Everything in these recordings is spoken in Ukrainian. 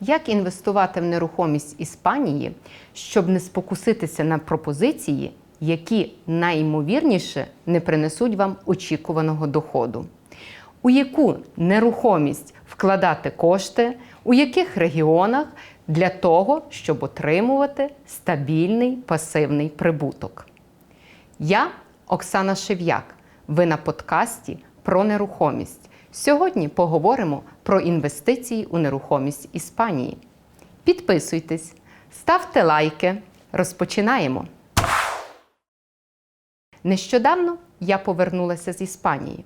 Як інвестувати в нерухомість Іспанії, щоб не спокуситися на пропозиції, які найімовірніше не принесуть вам очікуваного доходу? У яку нерухомість вкладати кошти, у яких регіонах для того, щоб отримувати стабільний пасивний прибуток? Я Оксана Шев'як. Ви на подкасті про нерухомість. Сьогодні поговоримо про інвестиції у нерухомість Іспанії. Підписуйтесь, ставте лайки. Розпочинаємо. Нещодавно я повернулася з Іспанії.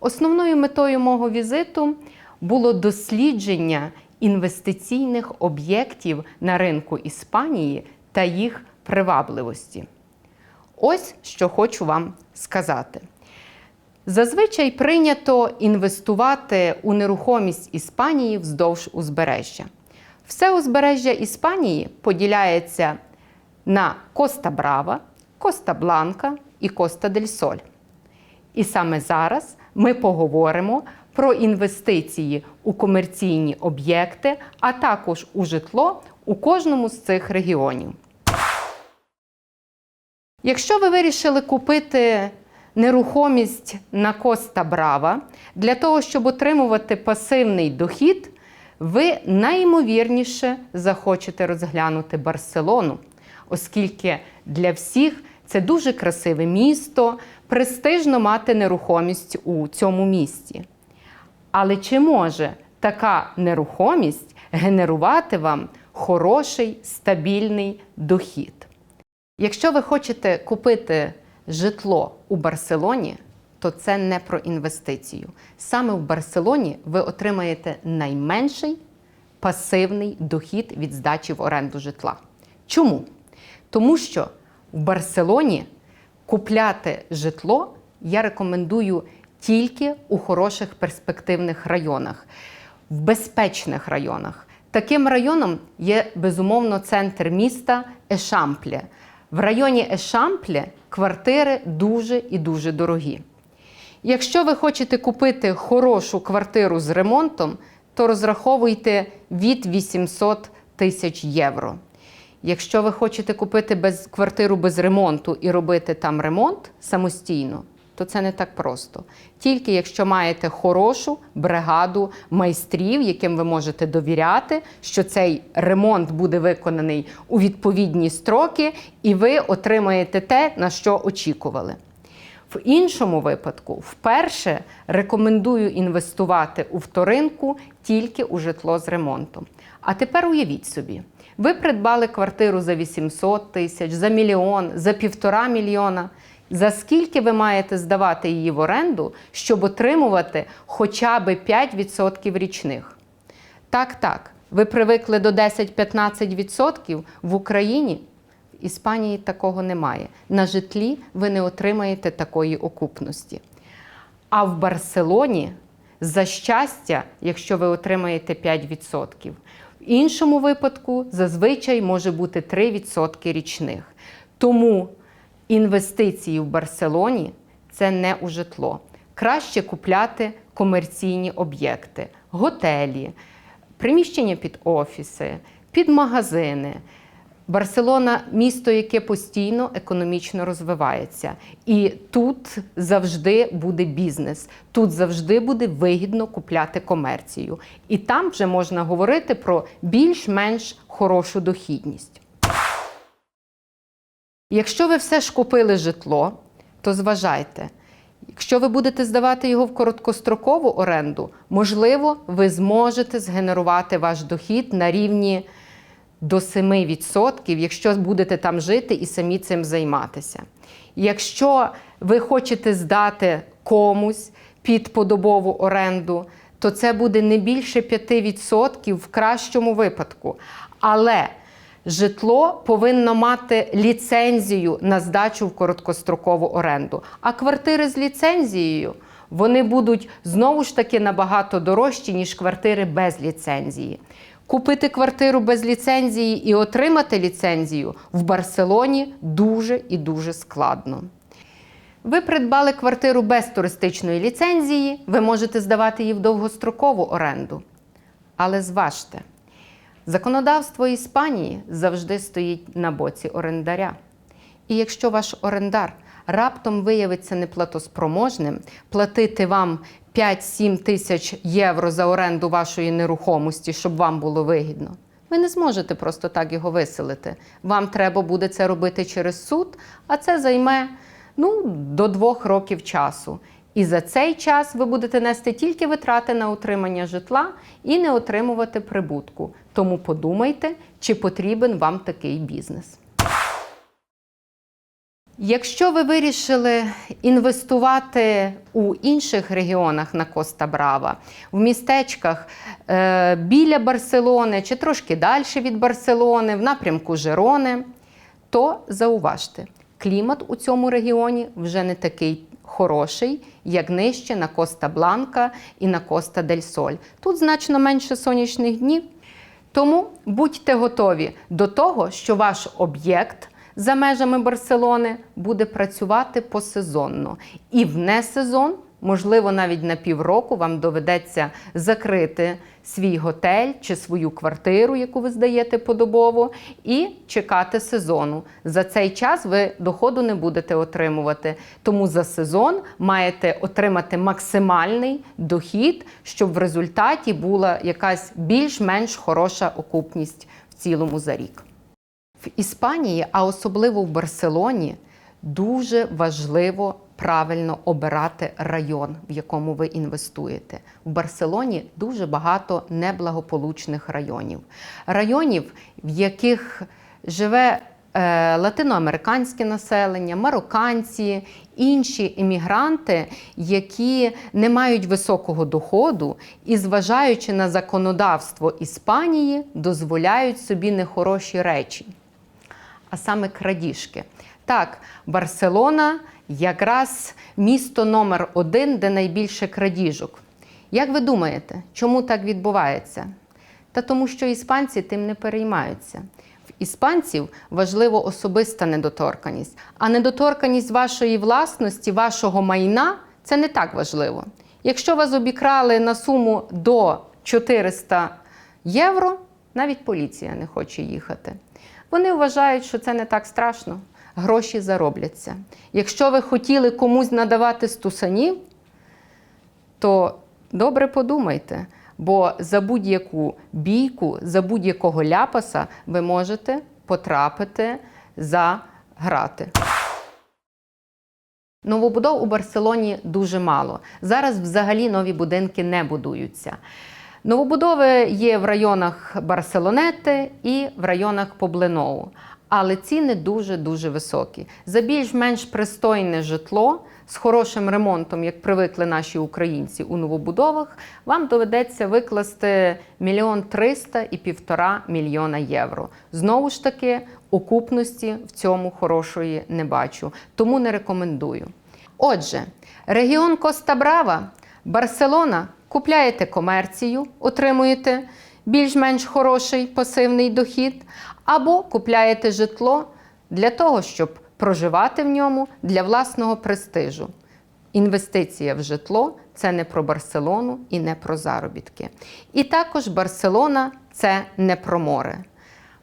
Основною метою мого візиту було дослідження інвестиційних об'єктів на ринку Іспанії та їх привабливості. Ось що хочу вам сказати. Зазвичай прийнято інвестувати у нерухомість Іспанії вздовж узбережжя. Все узбережжя Іспанії поділяється на Коста Брава, Коста Бланка і Коста дель Соль. І саме зараз ми поговоримо про інвестиції у комерційні об'єкти, а також у житло у кожному з цих регіонів. Якщо ви вирішили купити нерухомість на Коста Брава для того, щоб отримувати пасивний дохід, ви найімовірніше захочете розглянути Барселону, оскільки для всіх це дуже красиве місто, престижно мати нерухомість у цьому місті. Але чи може така нерухомість генерувати вам хороший стабільний дохід? Якщо ви хочете купити житло у Барселоні, то це не про інвестицію. Саме в Барселоні ви отримаєте найменший пасивний дохід від здачі в оренду житла. Чому? Тому що в Барселоні купляти житло я рекомендую тільки у хороших перспективних районах, в безпечних районах. Таким районом є безумовно центр міста Ешампле. В районі Ешампле квартири дуже і дуже дорогі. Якщо ви хочете купити хорошу квартиру з ремонтом, то розраховуйте від 800 тисяч євро. Якщо ви хочете купити без, квартиру без ремонту і робити там ремонт самостійно, то це не так просто. Тільки якщо маєте хорошу бригаду майстрів, яким ви можете довіряти, що цей ремонт буде виконаний у відповідні строки, і ви отримаєте те, на що очікували. В іншому випадку, вперше рекомендую інвестувати у вторинку тільки у житло з ремонтом. А тепер уявіть собі, ви придбали квартиру за 800 тисяч, за мільйон, за півтора мільйона. За скільки ви маєте здавати її в оренду, щоб отримувати хоча б 5% річних? Так, так, ви привикли до 10-15% в Україні. В Іспанії такого немає. На житлі ви не отримаєте такої окупності. А в Барселоні за щастя, якщо ви отримаєте 5%. В іншому випадку зазвичай може бути 3% річних. Тому інвестиції в Барселоні це не у житло. Краще купляти комерційні об'єкти, готелі, приміщення під офіси, під магазини. Барселона місто, яке постійно економічно розвивається. І тут завжди буде бізнес, тут завжди буде вигідно купляти комерцію. І там вже можна говорити про більш-менш хорошу дохідність. Якщо ви все ж купили житло, то зважайте. Якщо ви будете здавати його в короткострокову оренду, можливо, ви зможете згенерувати ваш дохід на рівні до 7%, якщо будете там жити і самі цим займатися. Якщо ви хочете здати комусь під подобову оренду, то це буде не більше 5% в кращому випадку. Але житло повинно мати ліцензію на здачу в короткострокову оренду. А квартири з ліцензією вони будуть знову ж таки набагато дорожчі, ніж квартири без ліцензії. Купити квартиру без ліцензії і отримати ліцензію в Барселоні дуже і дуже складно. Ви придбали квартиру без туристичної ліцензії, ви можете здавати її в довгострокову оренду. Але зважте, Законодавство Іспанії завжди стоїть на боці орендаря. І якщо ваш орендар раптом виявиться неплатоспроможним, платити вам 5-7 тисяч євро за оренду вашої нерухомості, щоб вам було вигідно, ви не зможете просто так його виселити. Вам треба буде це робити через суд, а це займе ну, до двох років часу. І за цей час ви будете нести тільки витрати на утримання житла і не отримувати прибутку. Тому подумайте, чи потрібен вам такий бізнес. Якщо ви вирішили інвестувати у інших регіонах на Коста Брава, в містечках е, біля Барселони чи трошки далі від Барселони, в напрямку Жерони, то зауважте, клімат у цьому регіоні вже не такий хороший, як нижче на Коста Бланка і на Коста Дель Соль. Тут значно менше сонячних днів. Тому будьте готові до того, що ваш об'єкт за межами Барселони буде працювати посезонно. І в несезон, можливо, навіть на півроку вам доведеться закрити свій готель чи свою квартиру, яку ви здаєте подобово, і чекати сезону. За цей час ви доходу не будете отримувати. Тому за сезон маєте отримати максимальний дохід, щоб в результаті була якась більш-менш хороша окупність в цілому за рік. В Іспанії, а особливо в Барселоні, дуже важливо правильно обирати район, в якому ви інвестуєте. В Барселоні дуже багато неблагополучних районів. Районів, в яких живе е, латиноамериканське населення, марокканці, інші іммігранти, які не мають високого доходу і, зважаючи на законодавство Іспанії, дозволяють собі нехороші речі а саме крадіжки. Так, Барселона якраз місто номер один, де найбільше крадіжок. Як ви думаєте, чому так відбувається? Та тому, що іспанці тим не переймаються. В іспанців важливо особиста недоторканість, а недоторканість вашої власності, вашого майна це не так важливо. Якщо вас обікрали на суму до 400 євро, навіть поліція не хоче їхати. Вони вважають, що це не так страшно. Гроші заробляться. Якщо ви хотіли комусь надавати стусанів, то добре подумайте, бо за будь-яку бійку, за будь-якого ляпаса ви можете потрапити за грати. Новобудов у Барселоні дуже мало. Зараз взагалі нові будинки не будуються. Новобудови є в районах Барселонети і в районах Побленоу. Але ціни дуже-дуже високі. За більш-менш пристойне житло з хорошим ремонтом, як привикли наші українці у новобудовах, вам доведеться викласти мільйон триста і півтора мільйона євро. Знову ж таки, окупності в цьому хорошої не бачу, тому не рекомендую. Отже, регіон Коста Брава, Барселона купляєте комерцію, отримуєте більш-менш хороший пасивний дохід, або купляєте житло для того, щоб проживати в ньому для власного престижу. Інвестиція в житло це не про Барселону і не про заробітки. І також Барселона це не про море.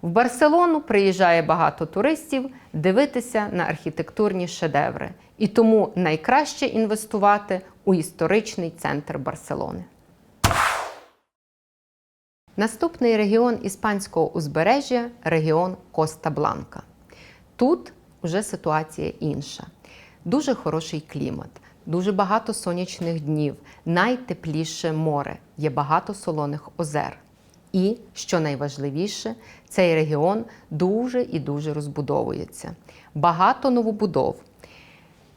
В Барселону приїжджає багато туристів дивитися на архітектурні шедеври. І тому найкраще інвестувати у історичний центр Барселони. Наступний регіон іспанського узбережжя регіон Коста Бланка. Тут вже ситуація інша. Дуже хороший клімат, дуже багато сонячних днів, найтепліше море, є багато солоних озер. І, що найважливіше, цей регіон дуже і дуже розбудовується. Багато новобудов.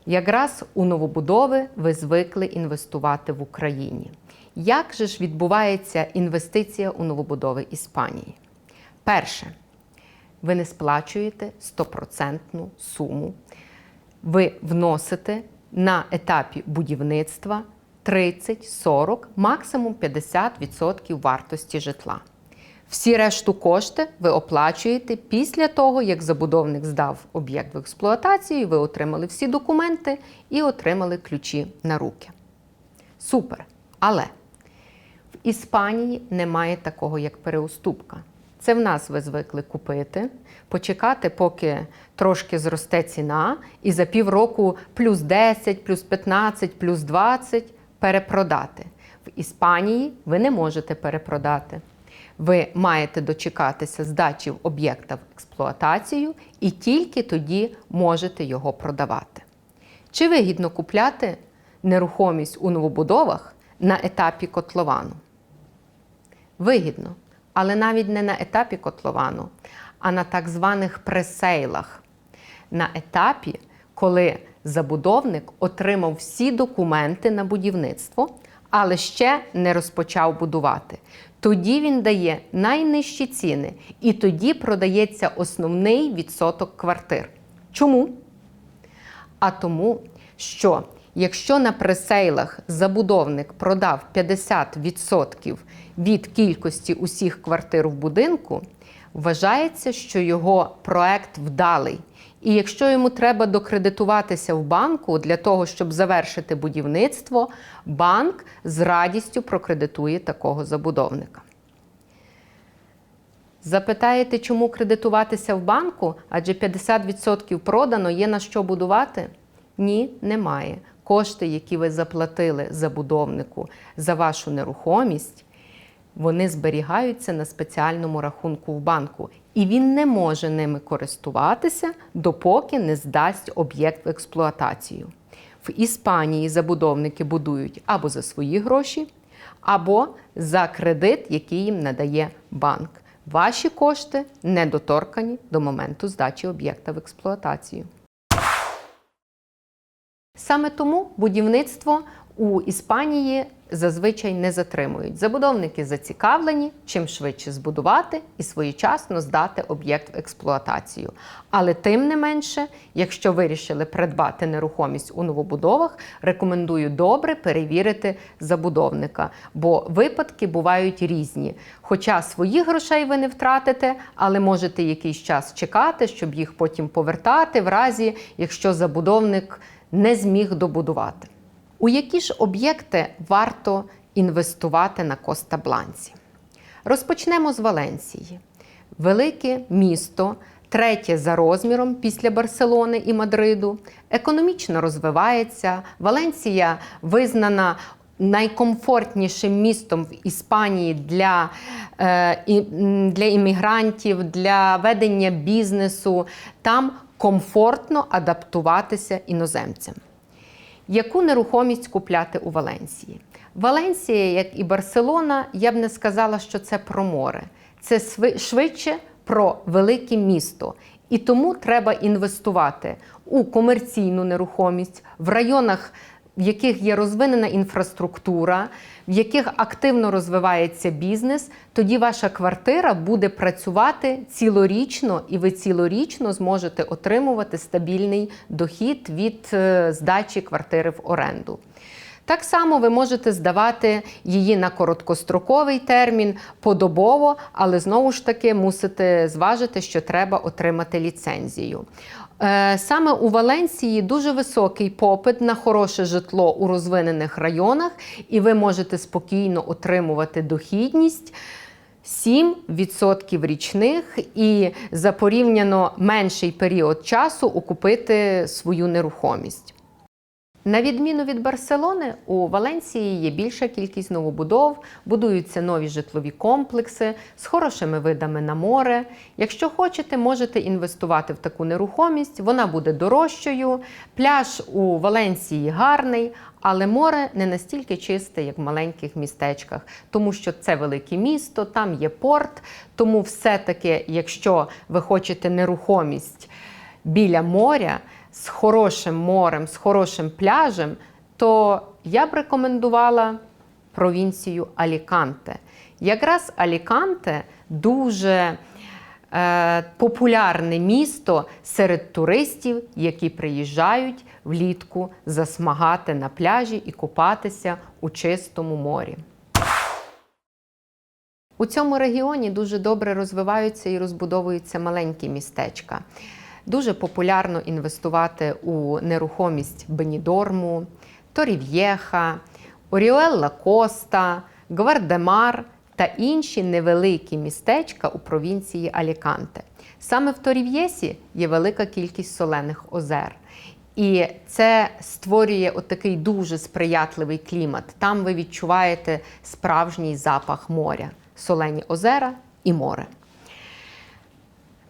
Якраз у новобудови ви звикли інвестувати в Україні. Як же ж відбувається інвестиція у новобудови Іспанії? Перше, ви не сплачуєте стопроцентну суму. Ви вносите на етапі будівництва 30, 40, максимум 50% вартості житла. Всі решту кошти ви оплачуєте після того, як забудовник здав об'єкт в експлуатацію, ви отримали всі документи і отримали ключі на руки. Супер! Але в Іспанії немає такого, як переуступка. Це в нас ви звикли купити, почекати, поки трошки зросте ціна, і за півроку плюс 10, плюс 15, плюс 20 перепродати. В Іспанії ви не можете перепродати. Ви маєте дочекатися здачі об'єкта в експлуатацію і тільки тоді можете його продавати. Чи вигідно купляти нерухомість у новобудовах на етапі котловану? Вигідно, але навіть не на етапі котловану, а на так званих пресейлах. На етапі, коли забудовник отримав всі документи на будівництво, але ще не розпочав будувати. Тоді він дає найнижчі ціни, і тоді продається основний відсоток квартир. Чому? А тому, що якщо на пресейлах забудовник продав 50% від кількості усіх квартир в будинку, вважається, що його проект вдалий. І якщо йому треба докредитуватися в банку для того, щоб завершити будівництво, банк з радістю прокредитує такого забудовника. Запитаєте, чому кредитуватися в банку? Адже 50% продано є на що будувати? Ні, немає. Кошти, які ви заплатили забудовнику за вашу нерухомість, вони зберігаються на спеціальному рахунку в банку. І він не може ними користуватися, допоки не здасть об'єкт в експлуатацію. В Іспанії забудовники будують або за свої гроші, або за кредит, який їм надає банк. Ваші кошти недоторкані до моменту здачі об'єкта в експлуатацію. Саме тому будівництво у Іспанії зазвичай не затримують. Забудовники зацікавлені чим швидше збудувати і своєчасно здати об'єкт в експлуатацію. Але тим не менше, якщо вирішили придбати нерухомість у новобудовах, рекомендую добре перевірити забудовника, бо випадки бувають різні. Хоча своїх грошей ви не втратите, але можете якийсь час чекати, щоб їх потім повертати, в разі якщо забудовник не зміг добудувати. У які ж об'єкти варто інвестувати на Коста Бланці? Розпочнемо з Валенції. Велике місто, третє за розміром після Барселони і Мадриду, економічно розвивається. Валенція визнана найкомфортнішим містом в Іспанії для, е, для іммігрантів, для ведення бізнесу. Там комфортно адаптуватися іноземцям. Яку нерухомість купляти у Валенсії? Валенсія, як і Барселона, я б не сказала, що це про море. Це швидше про велике місто. І тому треба інвестувати у комерційну нерухомість в районах, в яких є розвинена інфраструктура, в яких активно розвивається бізнес, тоді ваша квартира буде працювати цілорічно, і ви цілорічно зможете отримувати стабільний дохід від е, здачі квартири в оренду. Так само ви можете здавати її на короткостроковий термін, подобово, але знову ж таки мусите зважити, що треба отримати ліцензію. Е, Саме у Валенсії дуже високий попит на хороше житло у розвинених районах, і ви можете спокійно отримувати дохідність. 7% річних і за порівняно менший період часу окупити свою нерухомість. На відміну від Барселони, у Валенції є більша кількість новобудов, будуються нові житлові комплекси з хорошими видами на море. Якщо хочете, можете інвестувати в таку нерухомість, вона буде дорожчою. Пляж у Валенції гарний, але море не настільки чисте, як в маленьких містечках, тому що це велике місто, там є порт. Тому все-таки, якщо ви хочете нерухомість біля моря з хорошим морем, з хорошим пляжем, то я б рекомендувала провінцію Аліканте. Якраз Аліканте дуже е, популярне місто серед туристів, які приїжджають влітку засмагати на пляжі і купатися у чистому морі. У цьому регіоні дуже добре розвиваються і розбудовуються маленькі містечка. Дуже популярно інвестувати у нерухомість Бенідорму, Торів'єха, Оріуелла Коста, Гвардемар та інші невеликі містечка у провінції Аліканте. Саме в Торів'єсі є велика кількість солених озер. І це створює отакий дуже сприятливий клімат. Там ви відчуваєте справжній запах моря, солені озера і море.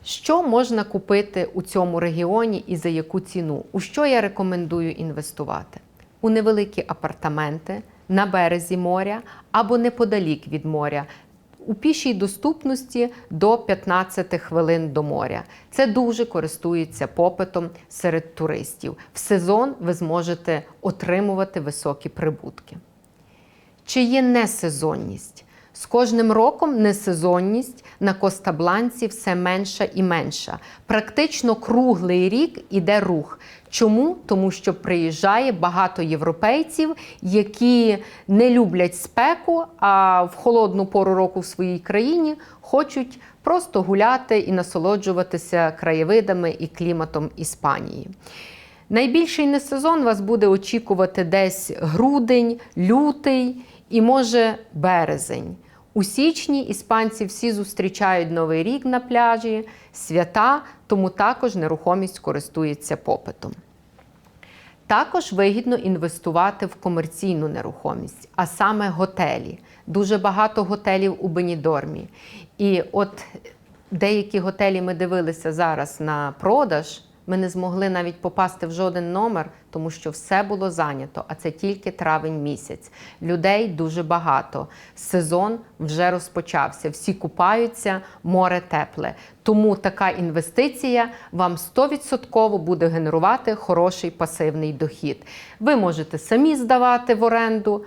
Що можна купити у цьому регіоні і за яку ціну? У що я рекомендую інвестувати? У невеликі апартаменти на березі моря або неподалік від моря. У пішій доступності до 15 хвилин до моря. Це дуже користується попитом серед туристів. В сезон ви зможете отримувати високі прибутки. Чи є несезонність? З кожним роком несезонність на Коста-Бланці все менша і менша. Практично круглий рік іде рух. Чому? Тому що приїжджає багато європейців, які не люблять спеку, а в холодну пору року в своїй країні хочуть просто гуляти і насолоджуватися краєвидами і кліматом Іспанії. Найбільший несезон вас буде очікувати десь грудень, лютий і може березень. У січні іспанці всі зустрічають Новий рік на пляжі, свята, тому також нерухомість користується попитом. Також вигідно інвестувати в комерційну нерухомість, а саме готелі. Дуже багато готелів у Бенідормі. І от деякі готелі ми дивилися зараз на продаж. Ми не змогли навіть попасти в жоден номер, тому що все було зайнято, а це тільки травень місяць. Людей дуже багато. Сезон вже розпочався. Всі купаються, море тепле. Тому така інвестиція вам 100% буде генерувати хороший пасивний дохід. Ви можете самі здавати в оренду.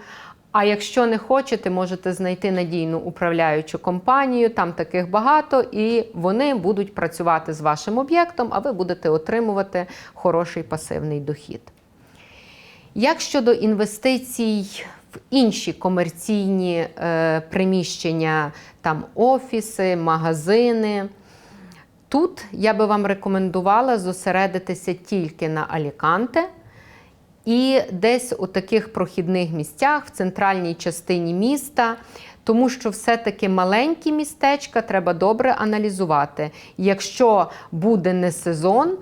А якщо не хочете, можете знайти надійну управляючу компанію, там таких багато, і вони будуть працювати з вашим об'єктом, а ви будете отримувати хороший пасивний дохід. Як щодо інвестицій в інші комерційні е, приміщення, там офіси, магазини, тут я би вам рекомендувала зосередитися тільки на Аліканте. І десь у таких прохідних місцях, в центральній частині міста, тому що все-таки маленькі містечка треба добре аналізувати. Якщо буде не сезон,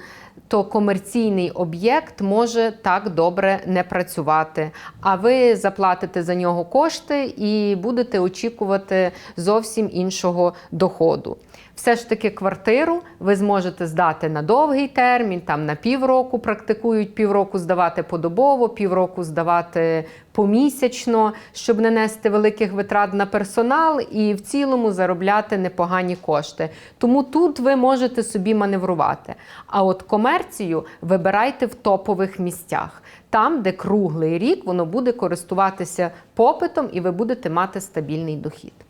то комерційний об'єкт може так добре не працювати. А ви заплатите за нього кошти і будете очікувати зовсім іншого доходу. Все ж таки, квартиру ви зможете здати на довгий термін, там на півроку практикують півроку здавати подобово, півроку здавати помісячно, щоб не нести великих витрат на персонал і в цілому заробляти непогані кошти. Тому тут ви можете собі маневрувати. А от комерцію вибирайте в топових місцях, там, де круглий рік воно буде користуватися попитом і ви будете мати стабільний дохід.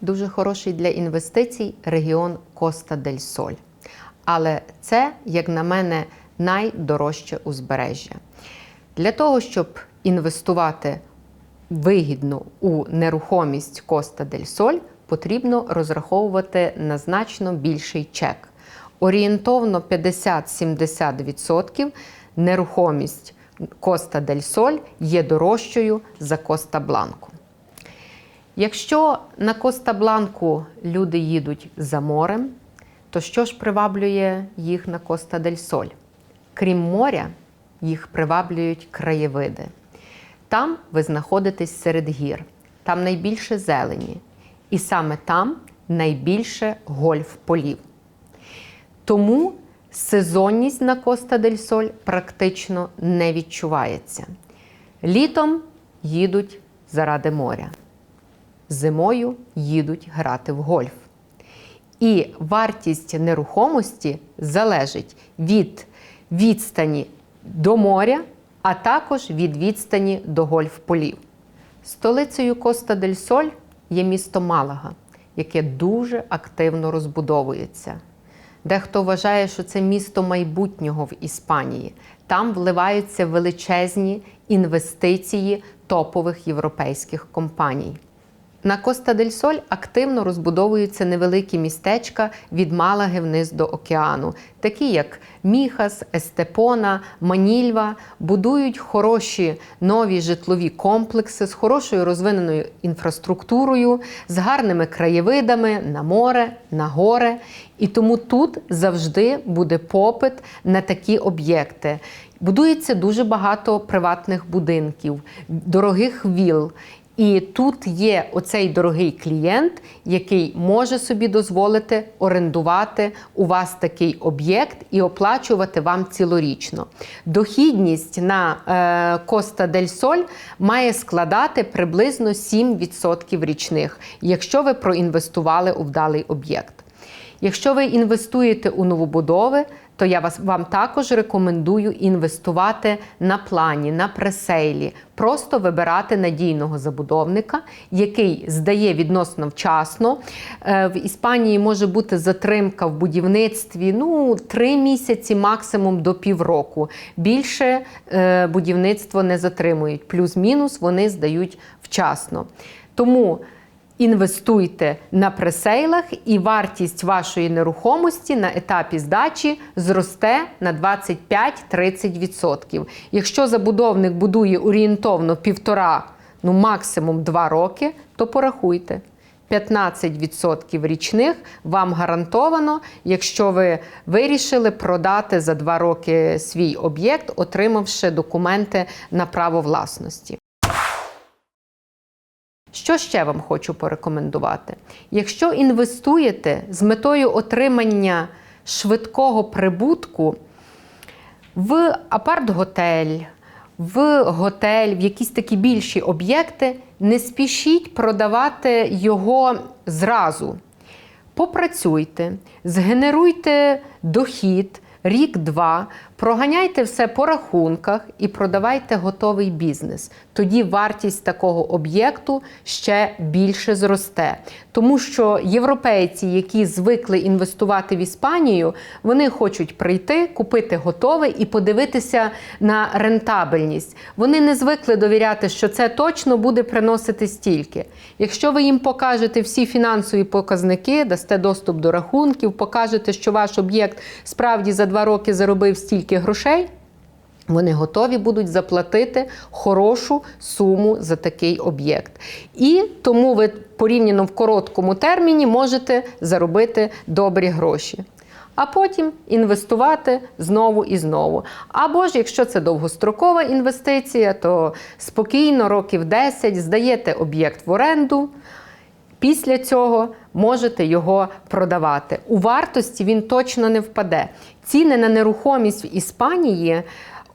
Дуже хороший для інвестицій регіон Коста дель Соль. Але це, як на мене, найдорожче узбережжя. Для того, щоб інвестувати вигідно у нерухомість Коста дель Соль, потрібно розраховувати на значно більший чек. Орієнтовно 50-70% нерухомість Коста дель Соль є дорожчою за Коста Бланку. Якщо на Коста Бланку люди їдуть за морем, то що ж приваблює їх на Коста дель Соль? Крім моря, їх приваблюють краєвиди. Там ви знаходитесь серед гір, там найбільше зелені, і саме там найбільше гольф-полів. Тому сезонність на Коста дель Соль практично не відчувається. Літом їдуть заради моря зимою їдуть грати в гольф. І вартість нерухомості залежить від відстані до моря, а також від відстані до гольф-полів. Столицею Коста дель Соль є місто Малага, яке дуже активно розбудовується. Дехто вважає, що це місто майбутнього в Іспанії. Там вливаються величезні інвестиції топових європейських компаній. На Коста дель Соль активно розбудовуються невеликі містечка від Малаги вниз до океану, такі як Міхас, Естепона, Манільва, будують хороші нові житлові комплекси з хорошою розвиненою інфраструктурою, з гарними краєвидами на море, на горе. І тому тут завжди буде попит на такі об'єкти. Будується дуже багато приватних будинків, дорогих віл. І тут є оцей дорогий клієнт, який може собі дозволити орендувати у вас такий об'єкт і оплачувати вам цілорічно. Дохідність на Коста дель Соль має складати приблизно 7% річних, якщо ви проінвестували у вдалий об'єкт. Якщо ви інвестуєте у новобудови, то я вас вам також рекомендую інвестувати на плані, на пресейлі, просто вибирати надійного забудовника, який здає відносно вчасно. Е, В Іспанії може бути затримка в будівництві ну, 3 місяці, максимум до півроку. Більше е, будівництво не затримують. Плюс-мінус вони здають вчасно. Тому Інвестуйте на пресейлах, і вартість вашої нерухомості на етапі здачі зросте на 25-30%. Якщо забудовник будує орієнтовно півтора, ну максимум два роки, то порахуйте. 15% річних вам гарантовано, якщо ви вирішили продати за два роки свій об'єкт, отримавши документи на право власності. Що ще вам хочу порекомендувати? Якщо інвестуєте з метою отримання швидкого прибутку в апарт-готель, в готель, в якісь такі більші об'єкти, не спішіть продавати його зразу. Попрацюйте, згенеруйте дохід рік-два, проганяйте все по рахунках і продавайте готовий бізнес. Тоді вартість такого об'єкту ще більше зросте. Тому що європейці, які звикли інвестувати в Іспанію, вони хочуть прийти, купити готове і подивитися на рентабельність. Вони не звикли довіряти, що це точно буде приносити стільки. Якщо ви їм покажете всі фінансові показники, дасте доступ до рахунків, покажете, що ваш об'єкт справді за два роки заробив стільки грошей. Вони готові будуть заплатити хорошу суму за такий об'єкт. І тому ви порівняно в короткому терміні можете заробити добрі гроші. А потім інвестувати знову і знову. Або ж, якщо це довгострокова інвестиція, то спокійно, років 10, здаєте об'єкт в оренду. Після цього можете його продавати. У вартості він точно не впаде. Ціни на нерухомість в Іспанії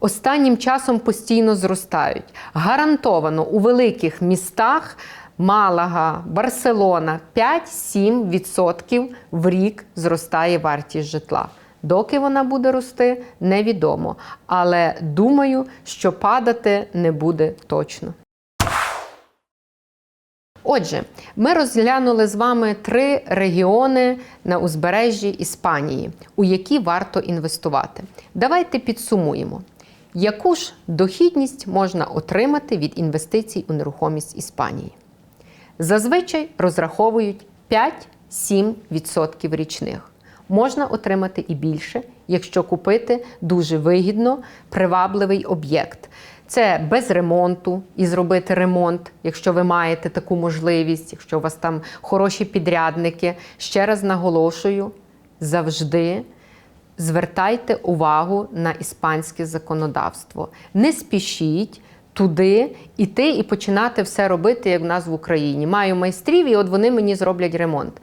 останнім часом постійно зростають. Гарантовано у великих містах Малага, Барселона 5-7% в рік зростає вартість житла. Доки вона буде рости, невідомо. Але думаю, що падати не буде точно. Отже, ми розглянули з вами три регіони на узбережжі Іспанії, у які варто інвестувати. Давайте підсумуємо, яку ж дохідність можна отримати від інвестицій у нерухомість Іспанії. Зазвичай розраховують 5-7% річних. Можна отримати і більше, якщо купити дуже вигідно привабливий об'єкт. Це без ремонту і зробити ремонт, якщо ви маєте таку можливість, якщо у вас там хороші підрядники. Ще раз наголошую, завжди звертайте увагу на іспанське законодавство. Не спішіть. Туди іти і починати все робити, як в нас в Україні. Маю майстрів, і от вони мені зроблять ремонт.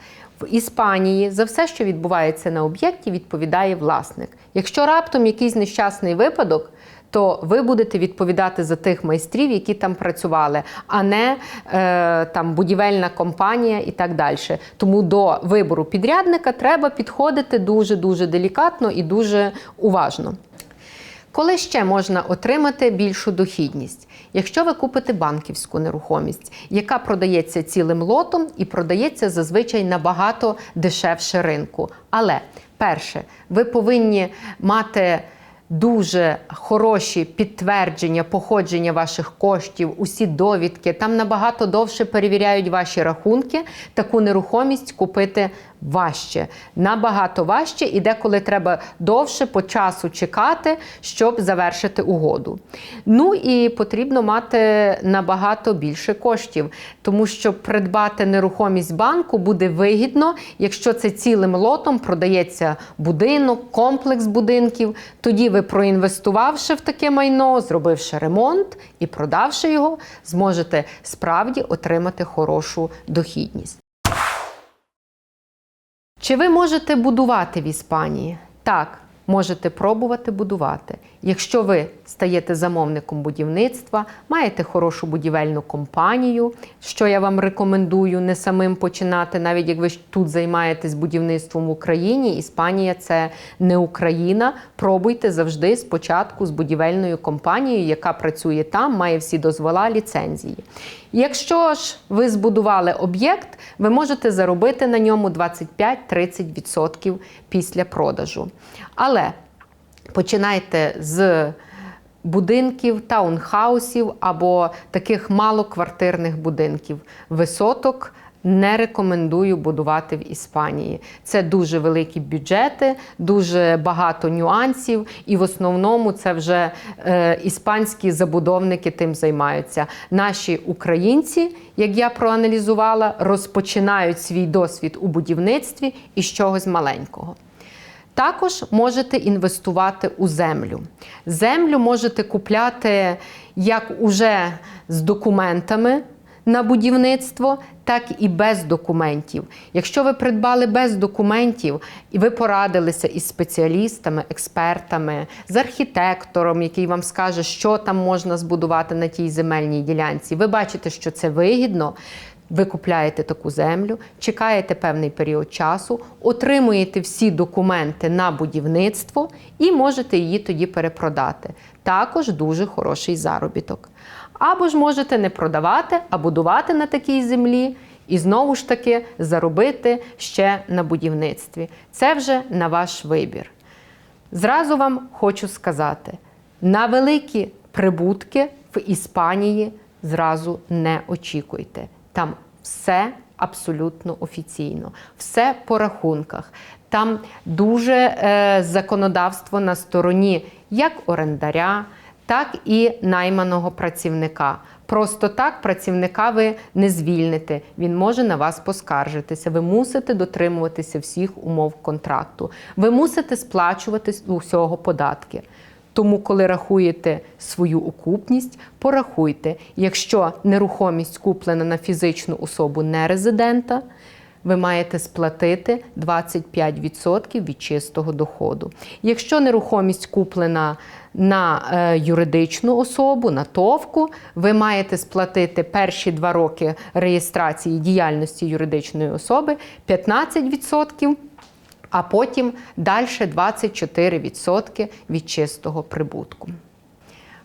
В Іспанії за все, що відбувається на об'єкті, відповідає власник. Якщо раптом якийсь нещасний випадок, то ви будете відповідати за тих майстрів, які там працювали, а не е, там будівельна компанія і так далі. Тому до вибору підрядника треба підходити дуже дуже делікатно і дуже уважно. Коли ще можна отримати більшу дохідність? Якщо ви купите банківську нерухомість, яка продається цілим лотом і продається зазвичай набагато дешевше ринку. Але перше, ви повинні мати дуже хороші підтвердження походження ваших коштів, усі довідки. Там набагато довше перевіряють ваші рахунки. Таку нерухомість купити важче. Набагато важче, і деколи треба довше по часу чекати, щоб завершити угоду. Ну і потрібно мати набагато більше коштів, тому що придбати нерухомість банку буде вигідно, якщо це цілим лотом продається будинок, комплекс будинків. Тоді ви, проінвестувавши в таке майно, зробивши ремонт і продавши його, зможете справді отримати хорошу дохідність. Чи ви можете будувати в Іспанії? Так, можете пробувати будувати. Якщо ви стаєте замовником будівництва, маєте хорошу будівельну компанію, що я вам рекомендую не самим починати, навіть як ви тут займаєтесь будівництвом в Україні, Іспанія це не Україна. Пробуйте завжди спочатку з будівельною компанією, яка працює там, має всі дозвола, ліцензії. Якщо ж ви збудували об'єкт, ви можете заробити на ньому 25-30% після продажу. Але починайте з будинків, таунхаусів або таких малоквартирних будинків. Висоток не рекомендую будувати в Іспанії. Це дуже великі бюджети, дуже багато нюансів, і в основному це вже е, іспанські забудовники тим займаються. Наші українці, як я проаналізувала, розпочинають свій досвід у будівництві із чогось маленького. Також можете інвестувати у землю. Землю можете купляти як уже з документами на будівництво, так і без документів. Якщо ви придбали без документів і ви порадилися із спеціалістами, експертами, з архітектором, який вам скаже, що там можна збудувати на тій земельній ділянці, ви бачите, що це вигідно. Ви купляєте таку землю, чекаєте певний період часу, отримуєте всі документи на будівництво і можете її тоді перепродати. Також дуже хороший заробіток. Або ж можете не продавати, а будувати на такій землі і знову ж таки заробити ще на будівництві. Це вже на ваш вибір. Зразу вам хочу сказати: на великі прибутки в Іспанії зразу не очікуйте. Там все абсолютно офіційно, все по рахунках. Там дуже е, законодавство на стороні як орендаря, так і найманого працівника. Просто так працівника ви не звільните, він може на вас поскаржитися. Ви мусите дотримуватися всіх умов контракту. Ви мусите сплачувати усього податки. Тому, коли рахуєте свою окупність, порахуйте, якщо нерухомість куплена на фізичну особу нерезидента, ви маєте сплатити 25% від чистого доходу. Якщо нерухомість куплена на е, юридичну особу, на товку, ви маєте сплатити перші два роки реєстрації діяльності юридичної особи 15%. А потім далі 24% від чистого прибутку.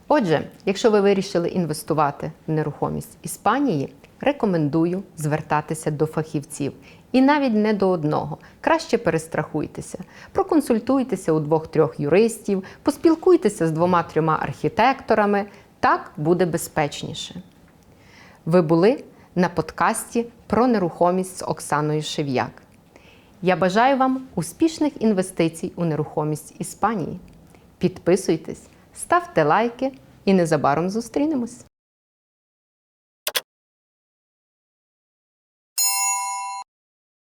Отже, якщо ви вирішили інвестувати в нерухомість Іспанії, рекомендую звертатися до фахівців. І навіть не до одного. Краще перестрахуйтеся, проконсультуйтеся у двох-трьох юристів, поспілкуйтеся з двома-трьома архітекторами. Так буде безпечніше. Ви були на подкасті про нерухомість з Оксаною Шев'як. Я бажаю вам успішних інвестицій у нерухомість Іспанії. Підписуйтесь, ставте лайки і незабаром зустрінемось!